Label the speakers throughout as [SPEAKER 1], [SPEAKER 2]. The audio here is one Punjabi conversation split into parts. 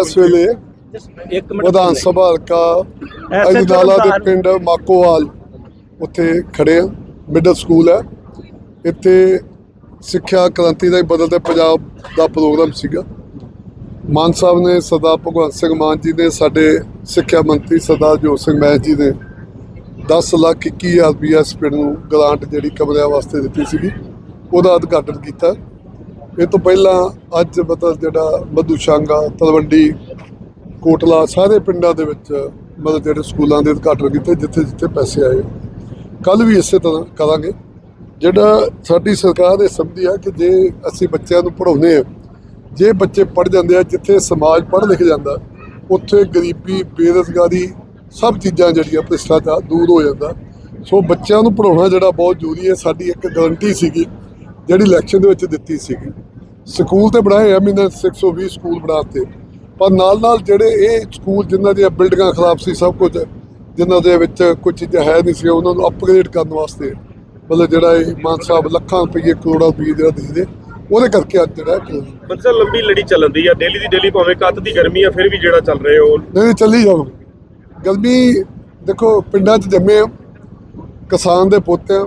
[SPEAKER 1] ਇਸ ਵੇਲੇ
[SPEAKER 2] ਇੱਕ ਮਿੰਟ
[SPEAKER 1] ਵਿਧਾਨ ਸਭਾ ਹਲਕਾ ਅਜਨਾਲਾ ਦੇ ਪਿੰਡ ਮਾਕੋਵਾਲ ਉੱਥੇ ਖੜੇ ਆ ਮਿਡਲ ਸਕੂਲ ਹੈ। ਇੱਥੇ ਸਿੱਖਿਆ ਕ੍ਰਾਂਤੀ ਦਾ ਹੀ ਬਦਲਦੇ ਪੰਜਾਬ ਦਾ ਪ੍ਰੋਗਰਾਮ ਸੀਗਾ। ਮਾਨ ਸਾਹਿਬ ਨੇ ਸਰਦਾਰ ਭਗਵੰਤ ਸਿੰਘ ਮਾਨ ਜੀ ਨੇ ਸਾਡੇ ਸਿੱਖਿਆ ਮੰਤਰੀ ਸਰਦਾਰ ਜੋਤ ਸਿੰਘ ਮਹਿਲ ਜੀ ਨੇ 10 ਲੱਖ 21000 ਰੁਪਈਆ ਇਸ ਪਿੰਡ ਨੂੰ ਗ੍ਰਾਂਟ ਜਿਹੜੀ ਕਮਰਿਆਂ ਵਾਸਤੇ ਦਿੱਤੀ ਸੀਗੀ ਉਹਦਾ ਉਦਘਾਟਨ ਕੀਤਾ। ਇਹ ਤੋਂ ਪਹਿਲਾਂ ਅੱਜ ਮਤਲਬ ਜਿਹੜਾ ਮਧੂ ਸ਼ਾਂਗਾ, ਤਲਵੰਡੀ, ਕੋਟਲਾ ਸਾਰੇ ਪਿੰਡਾਂ ਦੇ ਵਿੱਚ ਮਤਲਬ ਜਿਹੜੇ ਸਕੂਲਾਂ ਦੇ ਉਦਘਾਟਨ ਕੀਤੇ, ਜਿੱਥੇ ਜਿੱਥੇ ਪੈਸੇ ਆਏ। ਕੱਲ ਵੀ ਇਸੇ ਤਰ੍ਹਾਂ ਕਰਾਂਗੇ। ਜਿਹੜਾ ਸਾਡੀ ਸਰਕਾਰ ਇਹ ਸਮਝੀ ਆ ਕਿ ਜੇ ਅਸੀਂ ਬੱਚਿਆਂ ਨੂੰ ਪੜ੍ਹਾਉਂਦੇ ਆ, ਜੇ ਬੱਚੇ ਪੜ੍ਹ ਜਾਂਦੇ ਆ, ਜਿੱਥੇ ਸਮਾਜ ਪੜ੍ਹ ਲਿਖ ਜਾਂਦਾ, ਉੱਥੇ ਗਰੀਬੀ, ਬੇਰੁਜ਼ਗਾਰੀ ਸਭ ਚੀਜ਼ਾਂ ਜਿਹੜੀਆਂ ਭ੍ਰਿਸ਼ਟਾਚਾਰ ਦੂਰ ਹੋ ਜਾਂਦਾ। ਸੋ ਬੱਚਿਆਂ ਨੂੰ ਪੜ੍ਹਾਉਣਾ ਜਿਹੜਾ ਬਹੁਤ ਜ਼ਰੂਰੀ ਹੈ। ਸਾਡੀ ਇੱਕ ਗਰੰਟੀ ਸੀਗੀ ਜਿਹੜੀ ਇਲੈਕਸ਼ਨ ਦੇ ਵਿੱਚ ਦਿੱਤੀ ਸੀਗੀ। ਸਕੂਲ ਤੇ ਬਣਾਏ ਆ ਮਹੀਨੇ 620 ਸਕੂਲ ਬਣਾਤੇ ਪਰ ਨਾਲ ਨਾਲ ਜਿਹੜੇ ਇਹ ਸਕੂਲ ਜਿਨ੍ਹਾਂ ਦੀਆਂ ਬਿਲਡਿੰਗਾਂ ਖਰਾਬ ਸੀ ਸਭ ਕੁਝ ਜਿਨ੍ਹਾਂ ਦੇ ਵਿੱਚ ਕੁਝ ਚੀਜ਼ਾਂ ਹੈ ਨਹੀਂ ਸੀ ਉਹਨਾਂ ਨੂੰ ਅਪਗ੍ਰੇਡ ਕਰਨ ਵਾਸਤੇ ਮਤਲਬ ਜਿਹੜਾ ਇਹ ਮਾਨ ਸਾਹਿਬ ਲੱਖਾਂ ਰੁਪਏ ਕਰੋੜਾਂ ਰੁਪਏ ਜਿਹੜਾ ਦੇ ਦੇ ਉਹਦੇ ਕਰਕੇ ਅੱਜ ਜਿਹੜਾ
[SPEAKER 3] ਮਤਲਬ ਲੰਬੀ ਲੜੀ ਚੱਲਦੀ ਆ ਡੇਲੀ ਦੀ ਡੇਲੀ ਭਾਵੇਂ ਕੱਤ ਦੀ ਗਰਮੀ ਆ ਫਿਰ ਵੀ ਜਿਹੜਾ ਚੱਲ ਰਿਹਾ ਉਹ।
[SPEAKER 1] ਨਹੀਂ ਚੱਲੀ ਜਾਓ ਗਰਮੀ ਦੇਖੋ ਪਿੰਡਾਂ 'ਚ ਜੰਮੇ ਆ ਕਿਸਾਨ ਦੇ ਪੁੱਤ ਆ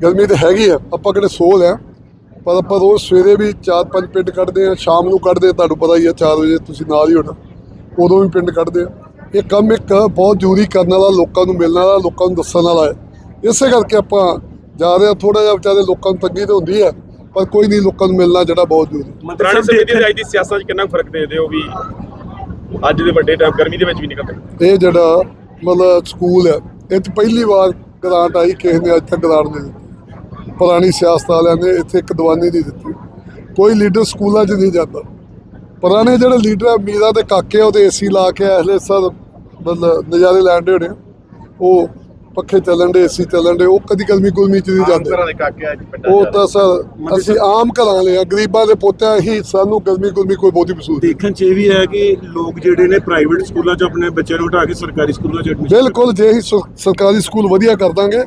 [SPEAKER 1] ਗਰਮੀ ਤੇ ਹੈਗੀ ਆ ਆਪਾਂ ਕਿਹੜੇ ਸੋਲ ਆ। ਪਰ ਆਪਾਂ ਰੋਜ਼ ਸਵੇਰੇ ਵੀ ਚਾਰ ਪੰਜ ਪਿੰਡ ਕੱਢਦੇ ਆ ਸ਼ਾਮ ਨੂੰ ਕੱਢਦੇ ਤੁਹਾਨੂੰ ਪਤਾ ਹੀ ਆ 4 ਵਜੇ ਤੁਸੀਂ ਨਾਲ ਹੀ ਹੋਣਾ ਉਦੋਂ ਵੀ ਪਿੰਡ ਕੱਢਦੇ ਆ। ਇਹ ਕੰਮ ਇੱਕ ਬਹੁਤ ਜ਼ਰੂਰੀ ਕਰਨ ਵਾਲਾ ਲੋਕਾਂ ਨੂੰ ਮਿਲਣ ਵਾਲਾ ਲੋਕਾਂ ਨੂੰ ਦੱਸਣ ਵਾਲਾ ਹੈ। ਇਸੇ ਕਰਕੇ ਆਪਾਂ ਜਾ ਰਹੇ ਆ ਥੋੜਾ ਜਿਹਾ ਵਿਚਾਰੇ ਲੋਕਾਂ ਨੂੰ ਤੰਗੀ ਤੇ ਹੁੰਦੀ ਹੈ ਪਰ ਕੋਈ ਨਹੀਂ ਲੋਕਾਂ ਨੂੰ ਮਿਲਣਾ ਜਿਹੜਾ ਬਹੁਤ ਜ਼ਰੂਰੀ
[SPEAKER 3] ਪੁਰਾਣੇ ਸਮੇਂ ਦੀ ਤੇ ਅੱਜ ਦੀ ਸਿਆਸਤ 'ਚ ਕਿੰਨਾ ਫ਼ਰਕ ਦੇਖਦੇ ਹੋ ਵੀ ਅੱਜ ਦੇ ਵੱਡੇ ਟਾਈਮ ਗਰਮੀ ਦੇ ਵਿੱਚ ਵੀ ਨਿਕਲਦੇ
[SPEAKER 1] ਇਹ ਜਿਹੜਾ ਮਤਲਬ ਸਕੂਲ ਹੈ ਇਹ 'ਚ ਪਹਿਲੀ ਵਾਰ ਗ੍ਰਾਂਟ ਆਈ ਕਿਸੇ ਨੇ ਅੱਜ ਤੱਕ ਗ੍ਰਾਂਟ ਨਹੀਂ ਦਿੱਤੀ। ਪੁਰਾਣੀ ਸਿਆਸਤ ਵਾਲਿਆਂ ਨੇ ਇੱਥੇ ਇੱਕ ਦੀਵਾਨੀ ਨਹੀਂ ਦਿੱਤੀ। ਕੋਈ ਲੀਡਰ ਸਕੂਲਾਂ 'ਚ ਨਹੀਂ ਜਾਂਦਾ। ਪੁਰਾਣੇ ਜਿਹੜੇ ਲੀਡਰ ਆ ਮੀਰਾ ਦੇ ਕਾਕੇ ਆ, ਉਹਦੇ ਏਸੀ ਲਾ ਕੇ ਐਸਲੇ ਸਰ ਮਤਲਬ ਨਜ਼ਾਰੇ ਲੈਂਦੇ ਹੋਣੇ ਆ। ਉਹ ਪੱਖੇ ਚੱਲਣ ਦੇ ਏਸੀ ਚੱਲਣ ਦੇ ਉਹ ਕਦੀ ਗਰਮੀ ਗੁਰਮੀ 'ਚ ਨਹੀਂ ਜਾਂਦੇ। ਉਹ ਤਾਂ ਸਰ ਅਸੀਂ ਆਮ ਘਰਾਂ ਲਿਆ ਗਰੀਬਾਂ ਦੇ ਪੋਤਿਆਂ ਹੀ ਸਾਨੂੰ ਗਰਮੀ ਗੁਰਮੀ ਕੋਈ ਬਹੁਤੀ ਮਹਿਸੂਸ
[SPEAKER 4] ਦੇਖਣ ਚ ਇਹ ਵੀ ਹੈ ਕਿ ਲੋਕ ਜਿਹੜੇ ਨੇ ਪ੍ਰਾਈਵੇਟ ਸਕੂਲਾਂ 'ਚ ਆਪਣੇ ਬੱਚਿਆਂ ਨੂੰ ਹਟਾ ਕੇ ਸਰਕਾਰੀ ਸਕੂਲਾਂ 'ਚ ਐਡਮਿਸ਼ਨ
[SPEAKER 1] ਬਿਲਕੁਲ ਜੇ ਅਸੀਂ ਸ- ਸਰਕਾਰੀ ਸਕੂਲ ਵਧੀਆ ਕਰ ਦਾਂਗੇ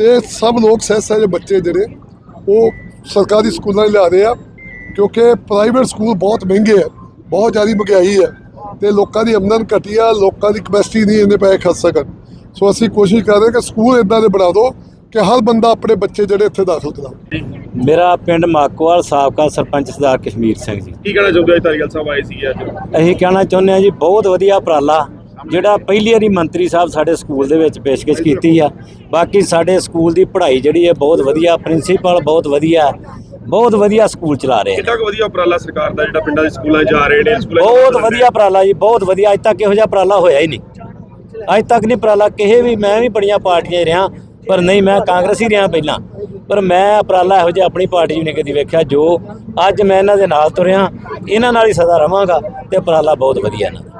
[SPEAKER 1] ਤੇ ਸਭ ਲੋਕ ਸਹਿ ਸਹਿਜ ਬੱਚੇ ਜਿਹੜੇ ਉਹ ਸਰਕਾਰੀ ਸਕੂਲਾਂ 'ਚ ਲਿਆ ਰਹੇ ਆ ਕਿਉਂਕਿ ਪ੍ਰਾਈਵੇਟ ਸਕੂਲ ਬਹੁਤ ਮਹਿੰਗੇ ਆ ਬਹੁਤ ਜ਼ਿਆਦਾ ਮਹਿੰਗਾਈ ਹੈ ਤੇ ਲੋਕਾਂ ਦੀ ਆਮਦਨ ਘਟੀ ਆ ਲੋਕਾਂ ਦੀ ਕਪੈਸਿਟੀ ਨਹੀਂ ਇੰਨੇ ਪੈਸੇ ਖਰਚ ਸਕਣ। ਸੋ ਅਸੀਂ ਕੋਸ਼ਿਸ਼ ਕਰ ਰਹੇ ਕਿ ਸਕੂਲ ਇਦਾਂ ਦੇ ਬਣਾ ਦਿਓ ਕਿ ਹਰ ਬੰਦਾ ਆਪਣੇ ਬੱਚੇ ਜਿਹੜੇ ਇੱਥੇ ਦਾਖਲ ਕਰਾਵੇ।
[SPEAKER 2] ਮੇਰਾ ਪਿੰਡ ਮਾਕੋਵਾਲ ਸਾਬਕਾ ਸਰਪੰਚ ਸਰਦਾਰ ਕਸ਼ਮੀਰ ਸਿੰਘ ਜੀ।
[SPEAKER 3] ਕੀ ਕਹਿਣਾ ਚਾਹੁੰਦੇ ਹੋ ਅੱਜ ਧਾਰੀਵਾਲ ਸਾਹਿਬ ਆਏ ਸੀਗੇ ਅੱਜ।
[SPEAKER 2] ਅਸੀਂ ਕਹਿਣਾ ਚਾਹੁੰਦੇ ਹਾਂ ਜੀ ਬਹੁਤ ਵਧੀਆ ਉਪਰਾਲਾ ਜਿਹੜਾ ਪਹਿਲੀ ਵਾਰੀ ਮੰਤਰੀ ਸਾਹਿਬ ਸਾਡੇ ਸਕੂਲ ਦੇ ਵਿੱਚ ਪੇਸ਼ਕਸ਼ ਕੀਤੀ ਆ। ਬਾਕੀ ਸਾਡੇ ਸਕੂਲ ਦੀ ਪੜ੍ਹਾਈ ਜਿਹੜੀ ਹੈ ਬਹੁਤ ਵਧੀਆ ਪ੍ਰਿੰਸੀਪਲ ਬਹੁਤ ਵਧੀਆ ਬਹੁਤ ਵਧੀਆ ਸਕੂਲ ਚਲਾ ਰਹੇ ਆ।
[SPEAKER 3] ਕਿੰਨਾ ਕੁ ਵਧੀਆ ਉਪਰਾਲਾ ਸਰਕਾਰ ਦਾ ਜਿਹੜਾ ਪਿੰਡਾਂ ਦੇ ਸਕੂਲਾਂ 'ਚ ਜਾ ਰਹੇ ਨੇ ਸਕੂਲਾਂ 'ਚ
[SPEAKER 2] ਬਹੁਤ ਵਧੀਆ ਉਪਰਾਲਾ ਜੀ ਬਹੁਤ ਵਧੀਆ। ਅੱਜ ਤੱਕ ਇਹੋ ਜਿਹਾ ਉਪਰਾਲਾ ਹੋਇਆ ਹੀ ਨਹੀਂ। ਅੱਜ ਤੱਕ ਨਹੀਂ ਉਪਰਾਲਾ। ਕਿਸੇ ਵੀ ਮੈਂ ਵੀ ਬੜੀਆਂ ਪਾਰਟੀਆਂ 'ਚ ਰਿਹਾ ਪਰ ਨਹੀਂ ਮੈਂ ਕਾਂਗਰਸੀ ਰਿਹਾ ਪਹਿਲਾਂ। ਪਰ ਮੈਂ ਉਪਰਾਲਾ ਇਹੋ ਜਿਹਾ ਆਪਣੀ ਪਾਰਟੀ ਨਹੀਂ ਕਦੀ ਵੇਖਿਆ ਜੋ ਅੱਜ ਮੈਂ ਇਹਨਾਂ ਦੇ ਨਾਲ ਤੁਰਿਆ ਇਹਨਾਂ ਨਾਲ ਹੀ ਸਦਾ ਰਵਾਂਗਾ ਤੇ ਉਪਰਾਲਾ ਬਹੁਤ ਵਧੀਆ ਇਹਨਾਂ ਦਾ।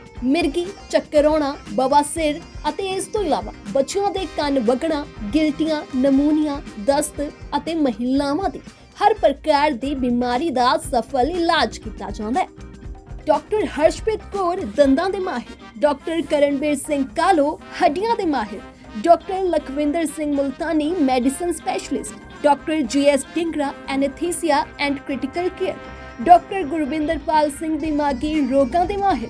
[SPEAKER 5] ਮਿਰਗੀ, ਚੱਕਰ ਆਉਣਾ ਬਵਾਸੀਰ ਅਤੇ ਇਸ ਤੋਂ ਇਲਾਵਾ ਬੱਚਿਆਂ ਦੇ ਕੰਨ ਵਗਣਾ, ਗਿਲਟੀਆਂ, ਨਮੂਨੀਆ, ਦਸਤ ਅਤੇ ਮਹਿਲਾਵਾਂ ਦੀ ਹਰ ਪ੍ਰਕਾਰ ਦੀ ਬਿਮਾਰੀ ਦਾ ਸਫਲ ਇਲਾਜ ਕੀਤਾ ਜਾਂਦਾ ਹੈ। ਡਾਕਟਰ ਹਰਸ਼ਪ੍ਰੀਤ ਕੌਰ ਦੰਦਾਂ ਦੇ ਮਾਹਿਰ, ਡਾਕਟਰ ਕਰਨਵੀਰ ਸਿੰਘ ਕਾਲੋ ਹੱਡੀਆਂ ਦੇ ਮਾਹਿਰ, doctor Lakhwinder Singh Multani medicine specialist, doctor GS Dhingra anaesthesia and critical care, doctor Gurwinderpal Singh ਦਿਮਾਗੀ ਰੋਗਾਂ ਦੇ ਮਾਹਿਰ